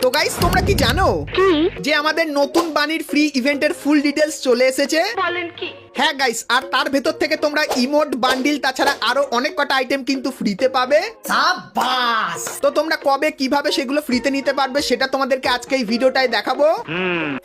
তো গাইস তোমরা কি জানো যে আমাদের নতুন বাণীর ফ্রি ইভেন্টের ফুল ডিটেলস চলে এসেছে? বলেন কি? হ্যাঁ গাইস আর তার ভেতর থেকে তোমরা ইমোট বান্ডিল তাছাড়া আরও অনেক কটা আইটেম কিন্তু ফ্রিতে পাবে। সাবাস তো তোমরা কবে কীভাবে সেগুলো ফ্রিতে নিতে পারবে সেটা তোমাদেরকে আজকে এই ভিডিওটায় দেখাবো।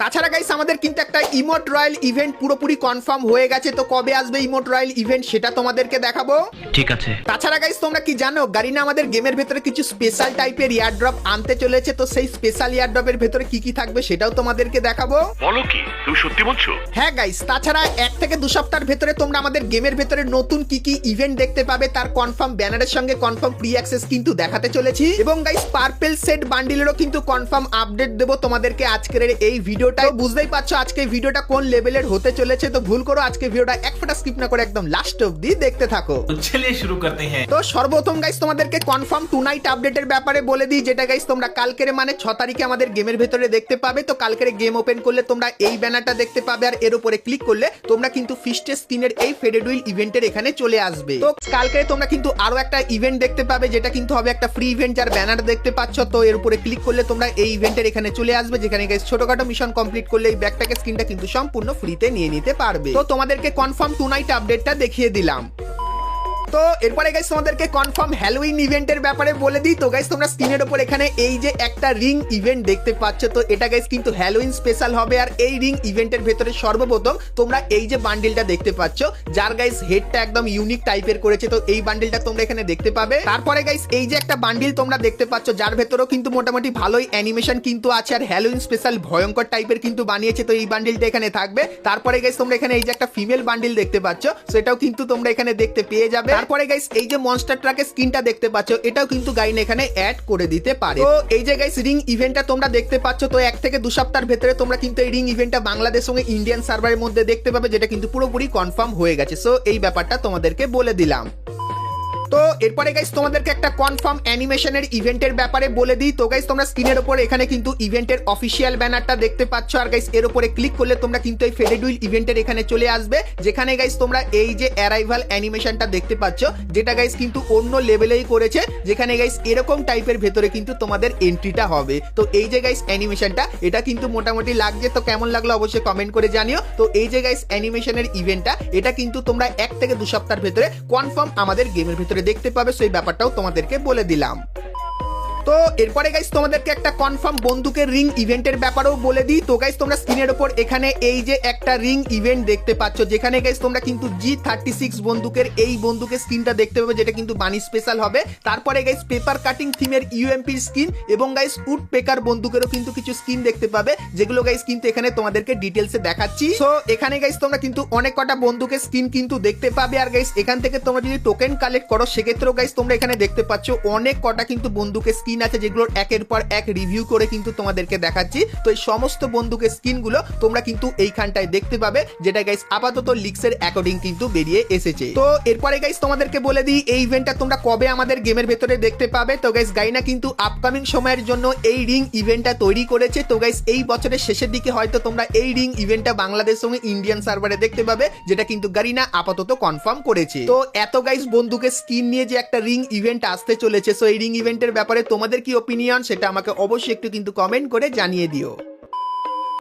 তাছাড়া গাইস আমাদের কিন্তু একটা ইমোট রয়্যাল ইভেন্ট পুরোপুরি কনফার্ম হয়ে গেছে তো কবে আসবে ইমোট রয়্যাল ইভেন্ট সেটা তোমাদেরকে দেখাবো। ঠিক আছে। তাছাড়া গাইস তোমরা কি জানো গারিনা আমাদের গেমের ভেতরে কিছু স্পেশাল টাইপের ইয়ারড্রপ আনতে চলেছে তো সেই স্পেশাল ইয়ারড্রপের ভেতরে কি কি থাকবে সেটাও তোমাদেরকে দেখাবো। বলো কি তুমি সত্যি বলছো? হ্যাঁ গাইস তাছাড়া এক থেকে দু সপ্তাহের ভেতরে তোমরা আমাদের গেমের ভেতরে নতুন কি কি ইভেন্ট দেখতে পাবে তার কনফার্ম ব্যানারের সঙ্গে কনফার্ম প্রি অ্যাক্সেস কিন্তু দেখাতে চলেছি। এবং গাইস পার্পেল সেট বান্ডিলেরও কিন্তু কনফার্ম আপডেট দেবো তোমাদেরকে আজকের এই ভিডিওটাই বুঝতেই পারছ আজকে ভিডিওটা কোন লেভেলের হতে চলেছে তো ভুল করো আজকে ভিডিওটা এক ফোটা স্কিপ না করে একদম লাস্ট অবধি দেখতে থাকো। চলিয়ে শুরু করতে হ্যাঁ। তো সর্বপ্রথম গাইস তোমাদেরকে কনফার্ম টু নাইট আপডেটের ব্যাপারে বলে দিই যেটা গাইস তোমরা কালকের মানে ছ তারিখে আমাদের গেমের ভেতরে দেখতে পাবে। তো কালকের গেম ওপেন করলে তোমরা এই ব্যানারটা দেখতে পাবে আর এর উপরে ক্লিক করলে তোমরা কিন্তু ফিস্টের স্কিনের এই ফেডেড উইল ইভেন্টের এখানে চলে আসবে। তো কালকে তোমরা কিন্তু আরও একটা ইভেন্ট দেখতে পাবে, যেটা কিন্তু হবে একটা ফ্রি ইভেন্ট যার ব্যানার দেখতে পাচ্ছ। তো এর উপরে ক্লিক করলে তোমরা এই ইভেন্টের এখানে চলে আসবে, যেখানে গাইস ছোটখাটো মিশন কমপ্লিট করলে এই ব্যাকপ্যাকের স্কিনটা কিন্তু সম্পূর্ণ ফ্রিতে নিয়ে নিতে পারবে। তো তোমাদেরকে কনফার্ম টু নাইট আপডেটটা দেখিয়ে দিলাম। তো এরপরে গাইস তোমাদেরকে কনফার্ম হ্যালোইন ইভেন্টের ব্যাপারে বলে দিই। তো গাইস তোমরা স্ক্রিনের উপর এখানে এই যে একটা রিং ইভেন্ট দেখতে পাচ্ছ। তো এটা গাইস কিন্তু হ্যালোইন স্পেশাল হবে আর এই রিং ইভেন্টের ভেতরে সর্বপ্রথম তোমরা এই যে বান্ডিলটা দেখতে পাচ্ছ। যার গাইস হেডটা একদম ইউনিক টাইপের করেছে। তো এই বান্ডিলটা তোমরা এখানে দেখতে পাবে। তারপরে গাইস এই যে একটা বান্ডিল তোমরা দেখতে পাচ্ছ, যার ভেতরেও কিন্তু মোটামুটি ভালোই অ্যানিমেশন কিন্তু আছে আর হ্যালোইন স্পেশাল ভয়ঙ্কর টাইপের কিন্তু বানিয়েছে। তো এই বান্ডিলটা এখানে থাকবে। তারপরে গাইস তোমরা এখানে এই যে একটা ফিমেল বান্ডিল দেখতে পাচ্ছ। সেটাও কিন্তু তোমরা এখানে দেখতে পেয়ে যাবে। তারপরে গাইস এই যে মনস্টার ট্রাকের স্কিনটা দেখতে পাচ্ছ, এটাও কিন্তু গাইন এখানে অ্যাড করে দিতে পারে। তো এই যে গাইস রিং ইভেন্টটা তোমরা দেখতে পাচ্ছ, তো এক থেকে দু সপ্তাহের ভেতরে তোমরা কিন্তু এই রিং ইভেন্টটা বাংলাদেশ সঙ্গে ইন্ডিয়ান সার্ভারের মধ্যে দেখতে পাবে, যেটা কিন্তু পুরোপুরি কনফার্ম হয়ে গেছে। সো এই ব্যাপারটা তোমাদেরকে বলে দিলাম। তো এরপরে গাইস তোমাদেরকে একটা কনফার্ম অ্যানিমেশনের ইভেন্টের ব্যাপারে বলে দিই। তো গাইস তোমরা স্ক্রিনের উপর এখানে কিন্তু ইভেন্টের অফিসিয়াল ব্যানারটা দেখতে পাচ্ছ। আর গাইস এর উপরে ক্লিক করলে তোমরা কিন্তু এই ফেডেডুইল ইভেন্টের এখানে চলে আসবে। যেখানে গাইস তোমরা এই যে অ্যারাইভাল অ্যানিমেশনটা দেখতে পাচ্ছ, যেটা গাইস কিন্তু অন্য লেভেলেই করেছে। যেখানে গাইস এরকম টাইপের ভেতরে কিন্তু তোমাদের এন্ট্রিটা হবে। তো এই যে গাইস অ্যানিমেশনটা এটা কিন্তু মোটামুটি লাগছে। তো কেমন লাগল অবশ্যই কমেন্ট করে জানিও। তো এই যে গাইস অ্যানিমেশনের ইভেন্টটা এটা কিন্তু তোমরা এক থেকে দু সপ্তাহের ভেতরে কনফার্ম আমাদের গেমের ভেতরে দেখতে পাবে সেই ব্যাপারটাও তোমাদেরকে বলে দিলাম। তো এরপরে গাইস তোমাদেরকে একটা কনফার্ম বন্দুকের রিং ইভেন্টের ব্যাপারেও বলে দিই। তো গাইস তোমরা স্ক্রিনের উপর এখানে এই যে একটা রিং ইভেন্ট দেখতে পাচ্ছ, যেখানে গাইস তোমরা কিন্তু জি থার্টি সিক্স বন্দুকের এই বন্দুকের স্কিনটা দেখতে পাবে, যেটা কিন্তু বানি স্পেশাল হবে। তারপরে গাইস পেপার কাটিং থিমের ইউএমপির স্কিন এবং গাইস উড পেকার বন্দুকেরও কিন্তু কিছু স্কিন দেখতে পাবে, যেগুলো গাইস কিন্তু এখানে তোমাদেরকে ডিটেলসে দেখাচ্ছি। সো এখানে গাইস তোমরা কিন্তু অনেক কটা বন্দুকের স্কিন কিন্তু দেখতে পাবে আর গাইস এখান থেকে তোমরা যদি টোকেন কালেক্ট করো, সেক্ষেত্রেও গাইস তোমরা এখানে দেখতে পাচ্ছ, অনেক কটা কিন্তু বন্দুকের স্কিন আছে যেগুলোর একের পর এক রিভিউ করে কিন্তু তোমাদেরকে দেখাচ্ছি। তো এই সমস্ত বন্দুকের স্কিনগুলো তোমরা কিন্তু এইখানটায় দেখতে পাবে, যেটা গাইস আপাতত লিক্সের অ্যাকর্ডিং কিন্তু বেরিয়ে এসেছে। তো এরপরে গাইস তোমাদেরকে বলে দিই, এই ইভেন্টটা তোমরা কবে আমাদের গেমের ভেতরে দেখতে পাবে। তো গাইস গাইনা কিন্তু আপকামিং সময়ের জন্য এই রিং ইভেন্টটা তৈরি করেছে। তো গাইস এই বছরের শেষের দিকে হয়তো তোমরা এই রিং ইভেন্টটা বাংলাদেশ সঙ্গে ইন্ডিয়ান সার্ভারে দেখতে পাবে, যেটা কিন্তু গারিনা আপাতত কনফার্ম করেছে। তো এত গাইস বন্দুকের স্কিন নিয়ে যে একটা রিং ইভেন্ট আসতে চলেছে সো এই রিং ইভেন্টের ব্যাপারে তোমাদের কি ওপিনিয়ন সেটা আমাকে অবশ্যই একটু কিন্তু কমেন্ট করে জানিয়ে দিও।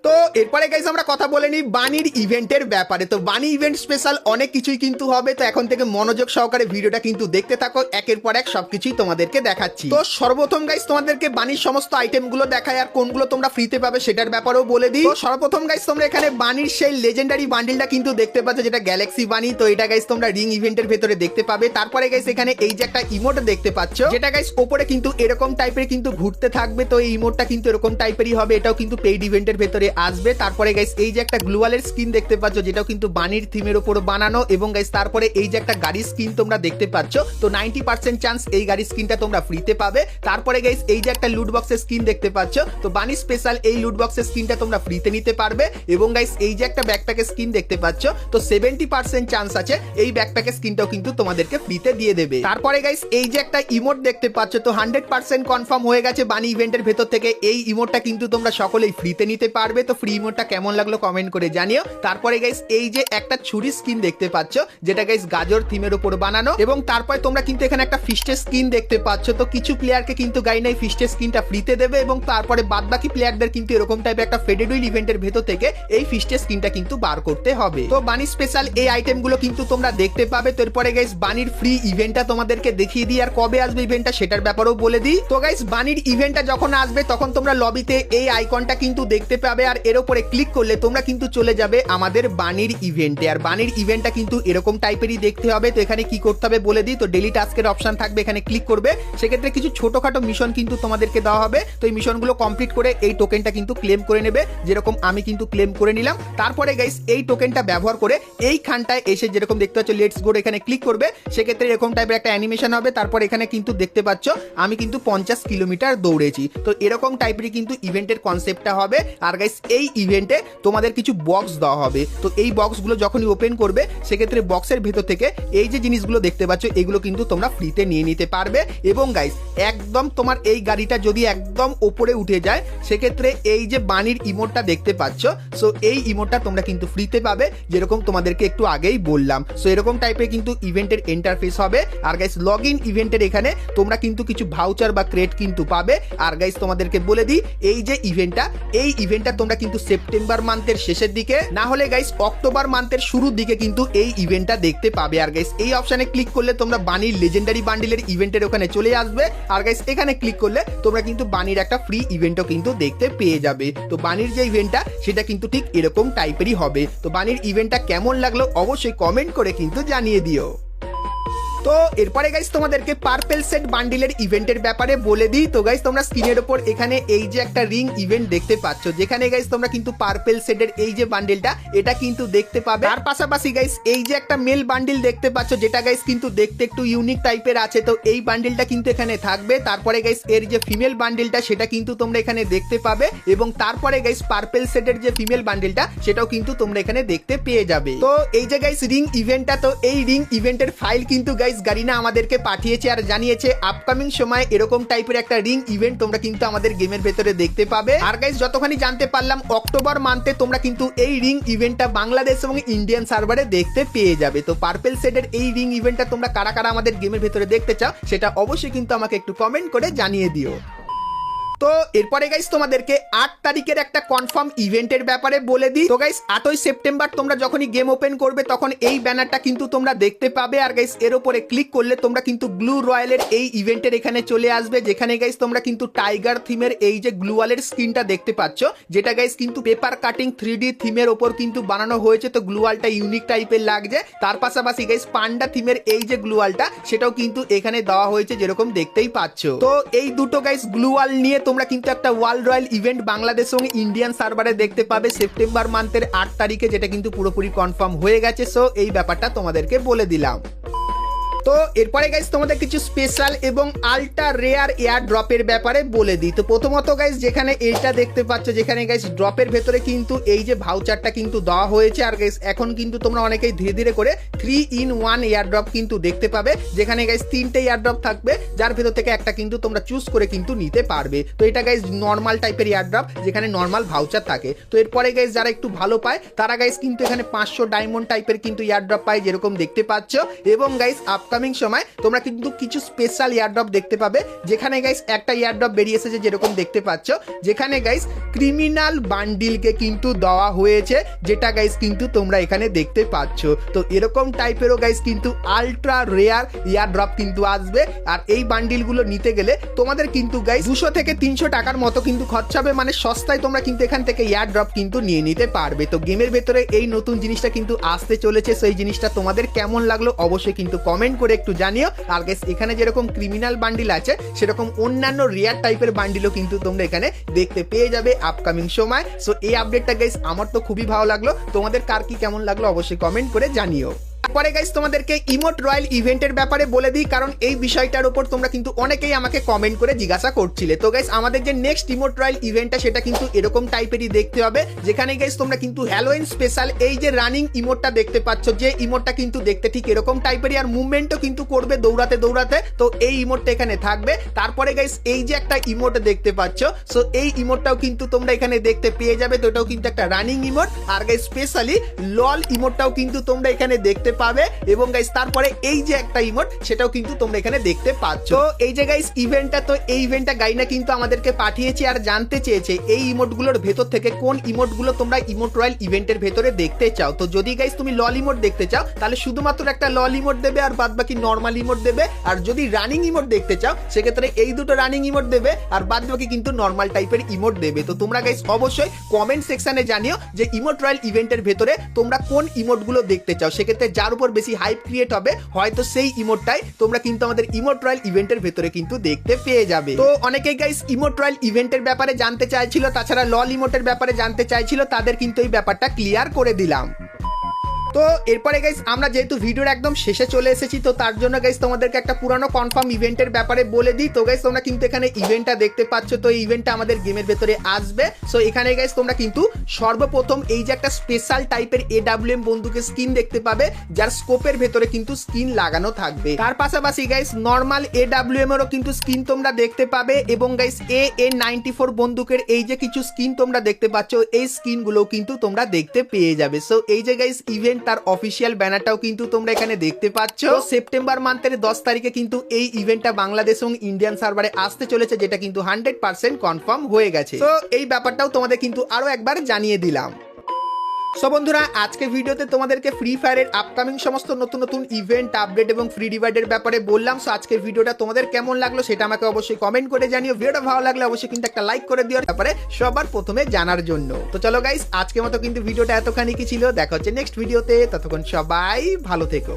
তো এরপরে গাইজ আমরা কথা বলে নিই বানির ইভেন্টের ব্যাপারে। তো বানি ইভেন্ট স্পেশাল অনেক কিছুই কিন্তু হবে, তো এখন থেকে মনোযোগ সহকারে ভিডিওটা কিন্তু দেখতে থাকো, একের পর এক সবকিছুই তোমাদেরকে দেখাচ্ছি। তো সর্বপ্রথম গাইজ তোমাদেরকে বানির সমস্ত আইটেমগুলো দেখায় আর কোনগুলো তোমরা ফ্রিতে পাবে সেটার ব্যাপারেও বলে দিই। তো সর্বপ্রথম গাইজ তোমরা এখানে বানির সেই লেজেন্ডারি বান্ডিলটা কিন্তু দেখতে পাচ্ছ, যেটা গ্যালাক্সি বানি তো এটা গাইজ তোমরা রিং ইভেন্টের ভেতরে দেখতে পাবে। তারপরে গাইজ এখানে এই যে একটা ইমোট দেখতে পাচ্ছ, যেটা গাইজ ওপরে কিন্তু এরকম টাইপের কিন্তু ঘুরতে থাকবে। তো এই ইমোটটা কিন্তু এরকম টাইপেরই হবে, এটাও কিন্তু পেইড ইভেন্টের ভেতরে আসবে। তারপরে গাইস এই যে একটা গ্লুয়ালের স্কিন দেখতে পাচ্ছ, যেটাও কিন্তু বানির থিমের উপর বানানো এবং গাইস তারপরে এই যে একটা গাড়ির স্কিন তোমরা দেখতে পাচ্ছ, তো নাইনটি পার্সেন্ট চান্স এই গাড়ির স্কিনটা তোমরা ফ্রিতে পাবে। তারপরে গাইস এই যে একটা লুট বক্সের স্কিন দেখতে পাচ্ছ, তো বানি স্পেশাল এই লুট বক্সের স্কিনটা তোমরা ফ্রিতে নিতে পারবে এবং গাইস এই যে একটা ব্যাকপ্যাকের স্কিন দেখতে পাচ্ছ, তো সেভেন্টি পার্সেন্ট চান্স আছে এই ব্যাকপ্যাকের স্কিনটাও কিন্তু তোমাদেরকে ফ্রিতে দিয়ে দেবে। তারপরে গাইস এই যে একটা ইমোট দেখতে পাচ্ছ, তো হান্ড্রেড পার্সেন্ট কনফার্ম হয়ে গেছে বানি ইভেন্টের ভেতর থেকে। এই ইমোটটা কিন্তু তোমরা সকলেই ফ্রিতে নিতে পারবে। তো ফ্রি ইমোটটা কেমন লাগল কমেন্ট করে জানিও। তারপরে গাইস এই যে একটা ছুরি স্কিন দেখতে পাচ্ছ, যেটা গাইস গাজর থিমের উপর বানানো, এবং তারপরে তোমরা কিন্তু এখানে একটা ফিস্টের স্কিন দেখতে পাচ্ছ। তো কিছু প্লেয়ারকে কিন্তু গাইনা এই ফিস্টের স্কিনটা ফ্রিতে দেবে, এবং তারপরে বাদ বাকি প্লেয়ারদের কিন্তু এরকম টাইপের একটা ফেডেড উইল ইভেন্টের ভেতর থেকে এই ফিস্টের স্কিনটা কিন্তু বার করতে হবে। তো বানি স্পেশাল এই আইটেমগুলো কিন্তু তোমরা দেখতে পাবে। তো এরপরে গাইস বানির ফ্রি ইভেন্টটা তোমাদেরকে দেখিয়ে দিই, আর কবে আসবে ইভেন্টটা সেটার ব্যাপারেও বলে দিই। তো গাইস বানির ইভেন্টটা যখন আসবে, তখন তোমরা লবিতে এই আইকনটা কিন্তু দেখতে পাবে আর এর উপরে ক্লিক করলে তোমরা কিন্তু চলে যাবে আমাদের বানির ইভেন্টে আর বানির ইভেন্টটা কিন্তু এরকম টাইপেরই দেখতে হবে। তো এখানে কি করতে হবে বলে দিই? তো ডেলি টাস্কের অপশন থাকবে, এখানে ক্লিক করবে। সেক্ষেত্রে কিছু ছোটখাটো মিশন কিন্তু তোমাদেরকে দেওয়া হবে। তো এই মিশনগুলো কমপ্লিট করে এই টোকেনটা কিন্তু ক্লেম করে নেবে। যেরকম আমি কিন্তু ক্লেম করে নিলাম। তারপরে গাইস এই টোকেনটা ব্যবহার করে এই খানটায় এসে যেরকম দেখতে পাচ্ছ লেটস গোর এখানে ক্লিক করবে। সেক্ষেত্রে এরকম টাইপের একটা অ্যানিমেশন হবে। তারপর এখানে কিন্তু দেখতে পাচ্ছ, আমি কিন্তু পঞ্চাশ কিলোমিটার দৌড়েছি। তো এরকম টাইপেরই কিন্তু ইভেন্টের কনসেপ্টটা হবে। আর গাইস এই ইভেন্টে তোমাদের কিছু বক্স দেওয়া হবে। তো এই বক্সগুলো যখনই ওপেন করবে, সেক্ষেত্রে বক্সের ভেতর থেকে এই যে জিনিসগুলো দেখতে পাচ্ছ, এগুলো কিন্তু তোমরা ফ্রিতে নিয়ে নিতে পারবে। এবং গাইস একদম তোমার এই গাড়িটা যদি একদম ওপরে উঠে যায়, সেক্ষেত্রে এই যে বানির ইমোটটা দেখতে পাচ্ছ সো এই ইমোটটা তোমরা কিন্তু ফ্রিতে পাবে, যেরকম তোমাদেরকে একটু আগেই বললাম। সো এরকম টাইপের কিন্তু ইভেন্টের ইন্টারফেস হবে। আর গাইস লগ ইন ইভেন্টের এখানে তোমরা কিন্তু কিছু ভাউচার বা ক্রেড কিন্তু পাবে। আর গাইস তোমাদেরকে বলে দিই, এই যে ইভেন্টটা এই ইভেন্টটা তোমরা কিন্তু সেপ্টেম্বর মান্থের শেষের দিকে, না হলে গাইস অক্টোবর মান্থের শুরুর দিকে কিন্তু এই ইভেন্টটা দেখতে পাবে। আর গাইস এই অপশনে ক্লিক করলে তোমরা বানির লেজেন্ডারি বান্ডিলের ইভেন্টের ওখানে চলে আসবে। আর গাইস এখানে ক্লিক করলে তোমরা কিন্তু বানির একটা ফ্রি ইভেন্টও কিন্তু দেখতে পেয়ে যাবে। তো বানির যে ইভেন্টটা সেটা কিন্তু ঠিক এরকম টাইপেরই হবে। তো বানির ইভেন্টটা কেমন লাগল অবশ্যই কমেন্ট করে কিন্তু জানিয়ে দিও। তো এরপরে গাইস তোমাদেরকে পার্পেল সেট বান্ডিলের ইভেন্টের ব্যাপারে বলে দিই। তো গাইস তোমরা স্ক্রিনের উপর এখানে এই যে একটা রিং ইভেন্ট দেখতে পাচ্ছ, যেখানে গাইস তোমরা কিন্তু পার্পেল সেটের এই যে বান্ডিলটা এটা কিন্তু দেখতে পাবে। আর পাশাপাশি গাইস এই যে একটা মেল বান্ডিল দেখতে পাচ্ছ, যেটা গাইস কিন্তু দেখতে একটু ইউনিক টাইপের আছে, তো এই বান্ডিলটা কিন্তু এখানে থাকবে। তারপরে গাইস এর যে ফিমেল বান্ডিলটা সেটা কিন্তু তোমরা এখানে দেখতে পাবে। এবং তারপরে গাইস পার্পেল সেটের যে ফিমেল বান্ডিলটা সেটাও কিন্তু তোমরা এখানে দেখতে পেয়ে যাবে। তো এই যে গাইস রিং ইভেন্টটা তো এই রিং ইভেন্টের ফাইল কিন্তু গাইস গারিনা আমাদেরকে পাঠিয়েছে আর জানিয়েছে আপকামিং সময় এরকম টাইপের একটা রিং ইভেন্ট তোমরা কিন্তু আমাদের গেমের ভেতরে দেখতে পাবে। আর গাইজ যতখানি জানতে পারলাম অক্টোবর মান্থে তোমরা কিন্তু এই রিং ইভেন্টটা বাংলাদেশ এবং ইন্ডিয়ান সার্ভারে দেখতে পেয়ে যাবে। তো পার্পেল সেটের এই রিং ইভেন্টটা তোমরা কারা কারা আমাদের গেমের ভেতরে দেখতে চাও, সেটা অবশ্যই কিন্তু আমাকে একটু কমেন্ট করে জানিয়ে দিও। তো এরপরে গাইস তোমাদেরকে আট তারিখের একটা কনফার্ম ইভেন্টের ব্যাপারে বলে দিই। তো গাইস আটই সেপ্টেম্বর তোমরা যখনই গেম ওপেন করবে, তখন এই ব্যানারটা কিন্তু তোমরা দেখতে পাবে। আর গাইস এর উপরে ক্লিক করলে তোমরা কিন্তু গ্লু রয়্যালের এই ইভেন্টের এখানে চলে আসবে, যেখানে গাইস তোমরা কিন্তু টাইগার থিমের এই যে গ্লুয়ালের স্ক্রিনটা দেখতে পাচ্ছ। যেটা গাইস কিন্তু পেপার কাটিং থ্রি থিমের ওপর কিন্তু বানানো হয়েছে। তো গ্লুয়ালটা ইউনিক টাইপের লাগছে। তার পাশাপাশি গাইস পান্ডা থিমের এই যে গ্লুয়ালটা সেটাও কিন্তু এখানে দেওয়া হয়েছে, যেরকম দেখতেই পাচ্ছ। তো এই দুটো গাইস গ্লুয়াল নিয়ে তোমরা কিন্তু একটা ওয়ার্ল্ড রয়্যাল ইভেন্ট বাংলাদেশ সঙ্গে ইন্ডিয়ান সার্ভারে দেখতে পাবে সেপ্টেম্বর মান্থের আট তারিখে, যেটা কিন্তু পুরোপুরি কনফার্ম হয়ে গেছে। সো এই ব্যাপারটা তোমাদেরকে বলে দিলাম। তো এরপরে গাইস তোমাদের কিছু স্পেশাল এবং আলট্রা রেয়ার এয়ার ড্রপের ব্যাপারে বলে দিই। তো প্রথমত গাইস যেখানে এইটা দেখতে পাচ্ছ, যেখানে গাইস ড্রপের ভেতরে কিন্তু এই যে ভাউচারটা কিন্তু দেওয়া হয়েছে। আর গাইস এখন কিন্তু তোমরা অনেকেই ধীরে ধীরে করে three in one air drop কিন্তু দেখতে পাবে, যেখানে গাইস তিনটে এয়ার ড্রপ থাকবে, যার ভেতর থেকে একটা কিন্তু তোমরা চুজ করে কিন্তু নিতে পারবে। তো এটা গাইস নর্মাল টাইপের এয়ার ড্রপ যেখানে নর্মাল ভাউচার থাকে। তো এরপরে গাইস যারা একটু ভালো পায়, তারা গাইস কিন্তু এখানে পাঁচশো ডায়মন্ড টাইপের কিন্তু এয়ার ড্রপ পায়, যেরকম দেখতে পাচ্ছ। এবং গাইস আপকামিং সময় তোমরা কিন্তু কিছু স্পেশাল এয়ারড্রপ দেখতে পাবে। যেখানে গাইস একটা এয়ারড্রপ বেরিয়ে এসেছে যেরকম দেখতে পাচ্ছ। যেখানে গাইস ক্রিমিনাল বান্ডিলকে কিন্তু দেওয়া হয়েছে, যেটা গাইস কিন্তু তোমরা এখানে দেখতে পাচ্ছ। তো এরকম টাইপেরও গাইস কিন্তু আলট্রা রেয়ার এয়ারড্রপ কিন্তু আসবে। আর এই বান্ডিলগুলো নিতে গেলে তোমাদের কিন্তু গাইস দুশো থেকে তিনশো টাকার মতো কিন্তু খরচা হবে। মানে সস্তায় তোমরা কিন্তু এখান থেকে এয়ারড্রপ কিন্তু নিয়ে নিতে পারবে। তো গেমের ভেতরে এই নতুন জিনিসটা কিন্তু আসতে চলেছে। সেই জিনিসটা তোমাদের কেমন লাগল অবশ্যই কিন্তু কমেন্ট করে একটু জানিও। আর গেস এখানে যেরকম ক্রিমিনাল বান্ডিল আছে, সেরকম অন্যান্য রিয়ার টাইপের বান্ডিলও কিন্তু তোমরা এখানে দেখতে পেয়ে যাবে আপকামিং সময়। সো এই আপডেটটা গেস আমার তো খুবই ভালো লাগল। তোমাদের কার কি কেমন লাগল অবশ্যই কমেন্ট করে জানিও। পরে গাইস তোমাদেরকে ইমোট রয়্যাল ইভেন্টের ব্যাপারে বলে দিই, কারণ এই বিষয়টার উপর তোমরা কিন্তু অনেকেই আমাকে কমেন্ট করে জিজ্ঞাসা করছিলে। তো গাইস আমাদের যে নেক্সট ইমোট রয়্যাল ইভেন্টটা সেটা কিন্তু এরকম টাইপেরই দেখতে হবে। যেখানে গাইস তোমরা কিন্তু হ্যালোইন স্পেশাল এই যে রানিং ইমোটটা দেখতে পাচ্ছ, যে ইমোটটা কিন্তু দেখতে ঠিক এরকম টাইপেরই আর মুভমেন্টও কিন্তু করবে দৌড়াতে দৌড়াতে। তো এই ইমোটটা এখানে থাকবে। তারপরে গাইস এই যে একটা ইমোট দেখতে পাচ্ছ সো এই ইমোটটাও কিন্তু তোমরা এখানে দেখতে পেয়ে যাবে। তো এটাও কিন্তু একটা রানিং ইমোট আর গাইস স্পেশালি লল ইমোটটাও কিন্তু তোমরা এখানে দেখতে পাবে। এবং গাইস তারপরে এই যে একটা ইমোট সেটাও কিন্তু তোমরা এখানে দেখতে পাচ্ছ। তো এই যে গাইস ইভেন্টটা তো এই ইভেন্টটা গাইনা কিন্তু আমাদেরকে পাঠিয়েছে আর জানতে চেয়েছে এই ইমোটগুলোর ভেতর থেকে কোন ইমোটগুলো তোমরা ইমোট রয়্যাল ইভেন্টের ভেতরে দেখতে চাও। তো যদি গাইস তুমি লল ইমোট দেখতে চাও, তাহলে শুধুমাত্র একটা লল ইমোট দেবে আর বাদ বাকি নর্মাল ইমোট দেবে। আর যদি রানিং ইমোট দেখতে চাও, সেক্ষেত্রে এই দুটো রানিং ইমোট দেবে আর বাদ বাকি কিন্তু নর্মাল টাইপের ইমোট দেবে। তো তোমরা গাইস অবশ্যই কমেন্ট সেকশনে জানিও যে ইমোট রয়্যাল ইভেন্টের ভেতরে তোমরা কোন ইমোটগুলো দেখতে চাও। সেক্ষেত্রে যার উপর বেশি হাইপ ক্রিয়েট হবে, হয়তো সেই ইমোটটাই তোমরা কিন্তু আমাদের ইমোট রয়্যাল ইভেন্টের ভেতরে কিন্তু দেখতে পেয়ে যাবে। তো অনেকেই গাইস ইমোট রয়্যাল ইভেন্টের ব্যাপারে জানতে চাইছিল, তাছাড়া লল ইমোটের ব্যাপারে জানতে চাইছিল, তাদের কিন্তু এই ব্যাপারটা ক্লিয়ার করে দিলাম। তো এরপরে গাইস আমরা যেহেতু ভিডিওর একদম শেষে চলে এসেছি, তো তার জন্য গাইস তোমাদেরকে একটা পুরানো কনফার্ম ইভেন্টের ব্যাপারে বলে দিই। তো গাইস তোমরা কিন্তু এখানে ইভেন্টটা দেখতে পাচ্ছ, তো এই ইভেন্টটা আমাদের গেমের ভেতরে আসবে। সো এখানে গাইস তোমরা কিন্তু সর্বপ্রথম এই যে একটা স্পেশাল টাইপের এডাব্লিউএম বন্দুকের স্কিন দেখতে পাবে, যার স্কোপের ভেতরে কিন্তু স্কিন লাগানো থাকবে। তার পাশাপাশি গাইস নর্মাল এডাব্লিউএম এরও কিন্তু স্কিন তোমরা দেখতে পাবে, এবং guys A A ninety four বন্দুকের এই যে কিছু স্কিন তোমরা দেখতে পাচ্ছ, এই স্কিনগুলো কিন্তু তোমরা দেখতে পেয়ে যাবে। সো এই যে গাইস ইভেন্ট তার অফিসিয়াল ব্যানারটাও কিন্তু তোমরা এখানে দেখতে পাচ্ছ। সেপ্টেম্বর মান্থের দশ তারিখে কিন্তু এই ইভেন্টটা বাংলাদেশ এবং ইন্ডিয়ান সার্ভারে আসতে চলেছে, যেটা কিন্তু হান্ড্রেড পার্সেন্ট কনফার্ম হয়ে গেছে। তো এই ব্যাপারটাও তোমাদের কিন্তু আরও একবার জানিয়ে দিলাম। সো বন্ধুরা, আজকে ভিডিওতে তোমাদেরকে ফ্রি ফায়ারের আপকামিং সমস্ত নতুন নতুন ইভেন্ট আপডেট এবং ফ্রি ডিভাইডের ব্যাপারে বললাম। সো আজকের ভিডিওটা তোমাদের কেমন লাগল সেটা আমাকে অবশ্যই কমেন্ট করে জানিও। ভিডিওটা ভালো লাগলে অবশ্যই কিন্তু একটা লাইক করে দিও। ব্যাপারে সবার প্রথমে জানার জন্য। তো চলো গাইস আজকের মতো কিন্তু ভিডিওটা এতখানি কি ছিল? দেখা হচ্ছে নেক্সট ভিডিওতে ততক্ষণ সবাই ভালো থেকো।